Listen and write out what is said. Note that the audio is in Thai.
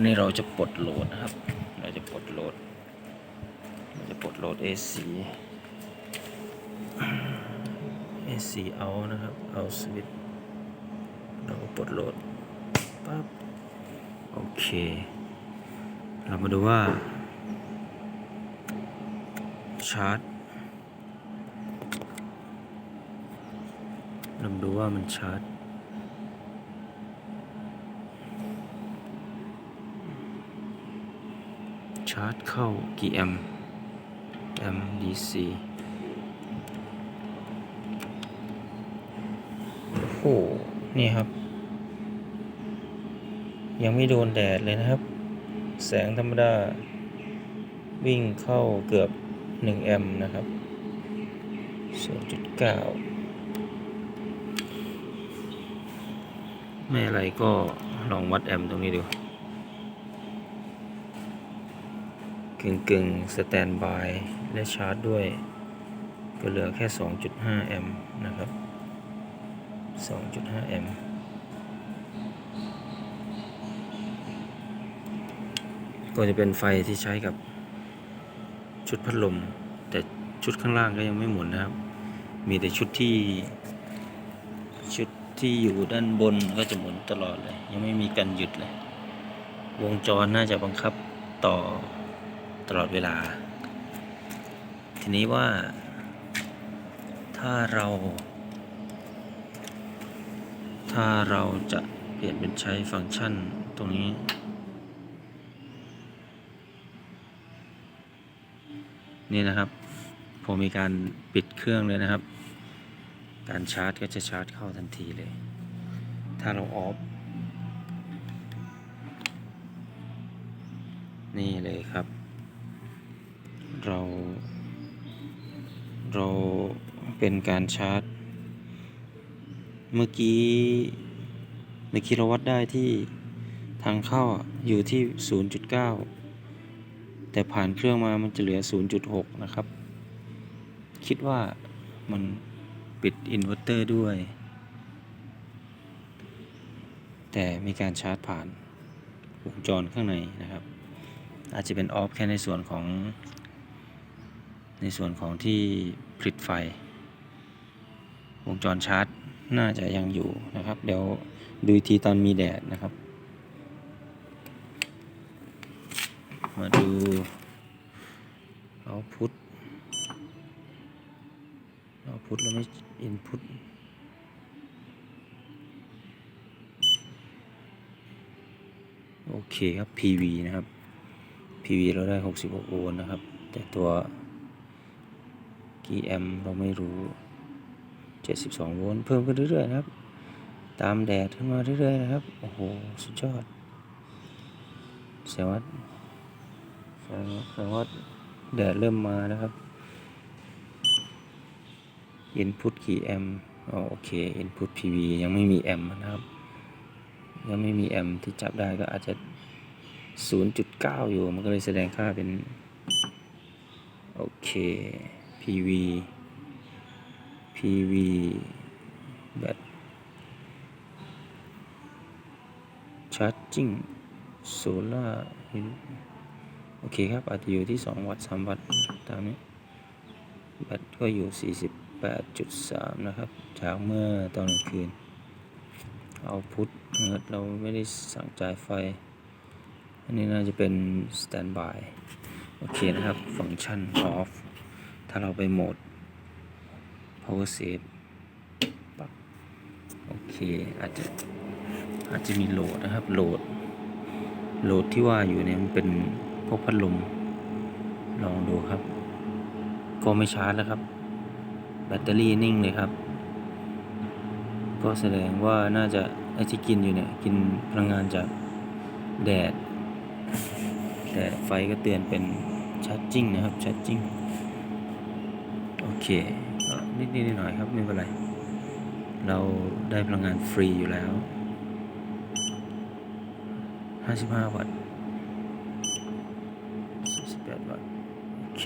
อนนี้เราจะปลดโหลดนะครับ เราจะปลดโหลด เราจะปลดโหลด AC AC เอานะครับ เอาสวิตเราก็ปลดโหลดปั๊บโอเค เรามาดูว่าชาร์จเรามาดูว่ามันชาร์จ ชาร์จเข้ากี่แอมป์แอมป์ DC โอ้โหนี่ครับ ยังไม่โดนแดดเลยนะครับ แสงธรรมดา วิ่งเข้าเกือบ 1 แอมป์นะครับ 0.9 ไม่อะไรก็ลองวัดแอมป์ตรงนี้ดู กึ่งกึ่งสแตนบายและชาร์จด้วย ก็เหลือแค่ 2.5 แอมป์นะครับ 2.5 แอมป์ก็จะเป็นไฟที่ใช้กับชุดพัดลม แต่ชุดข้างล่างก็ยังไม่หมุนนะครับ มีแต่ชุดที่ชุดที่อยู่ด้านบนก็จะหมุนตลอดเลย ยังไม่มีการหยุดเลย วงจรน่าจะบังคับต่อ ตลอดเวลา ทีนี้ว่า ถ้าเรา ถ้าเราจะเปลี่ยนเป็นใช้ฟังก์ชันตรงนี้นี่นะครับผมมีการปิดเครื่องเลยนะครับ การชาร์จก็จะชาร์จเข้าทันทีเลย ถ้าเราออฟ นี่เลยครับ เรา เราเป็นการชาร์จ เมื่อกี้เมื่อกี้เราวัดได้ที่ทางเข้าอะอยู่ที่ 0.9 แต่ผ่านเครื่องมามันจะเหลือ 0.6 นะครับ คิดว่ามันปิดอินเวอร์เตอร์ด้วย แต่มีการชาร์จผ่านวงจรข้างในนะครับ อาจจะเป็นออฟแค่ในส่วนของ ในส่วนของที่ผลิตไฟ วงจรชาร์จน่าจะยังอยู่นะครับ เดี๋ยวดูทีตอนมีแดดนะครับ มาดูเอาพุทเอาพุทแล้วไม่อินพุตโอเคครับ PV นะครับ PV เราได้ 66โวลต์นะครับ แต่ตัว กี่แอมป์เราไม่รู้ 72 โวลต์เพิ่มขึ้นเรื่อยๆนะครับ ตามแดดขึ้นมาเรื่อยๆนะครับ โอ้โห สุดยอดแสดงว่าแสดงว่าแสดงว่าแดดเริ่มมานะครับ Input กี่แอมป์อ๋อโอเค Input PV ยังไม่มีแอมป์นะครับ ยังไม่มีแอมป์ที่จับได้ก็อาจจะ 0.9 อยู่ มันก็เลยแสดงค่าเป็น โอเค PV PV แบต Charging Solar โอเคครับ อาจจะอยู่ที่ 2 วัตต์3วัตต์ตามนี้ แบตก็อยู่ 48.3 นะครับ จากเมื่อตอนกลางคืน เอาพุทเราไม่ได้สั่งจ่ายไฟ อันนี้น่าจะเป็น standby โอเคนะครับ ฟังก์ชัน off ถ้าเราไปโหมด power save ปั๊บโอเค อาจจะอาจจะมีโหลดนะครับ โหลด โหลดที่ว่าอยู่เนี่ยมันเป็นพวกพัดลม ลองดูครับ ก็ไม่ชาร์จแล้วครับ แบตเตอรี่นิ่งเลยครับ ก็แสดงว่าน่าจะไอที่กินอยู่เนี่ย กินพลังงานจากแดดแต่ไฟก็เตือนเป็นชาร์จจิ้งนะครับชาร์จจิ้ง เคนิดนิดหน่อยครับไม่เป็นไร เราได้พลังงานฟรีอยู่แล้ว 55 วัตต์ 48 วัตต์ โอเค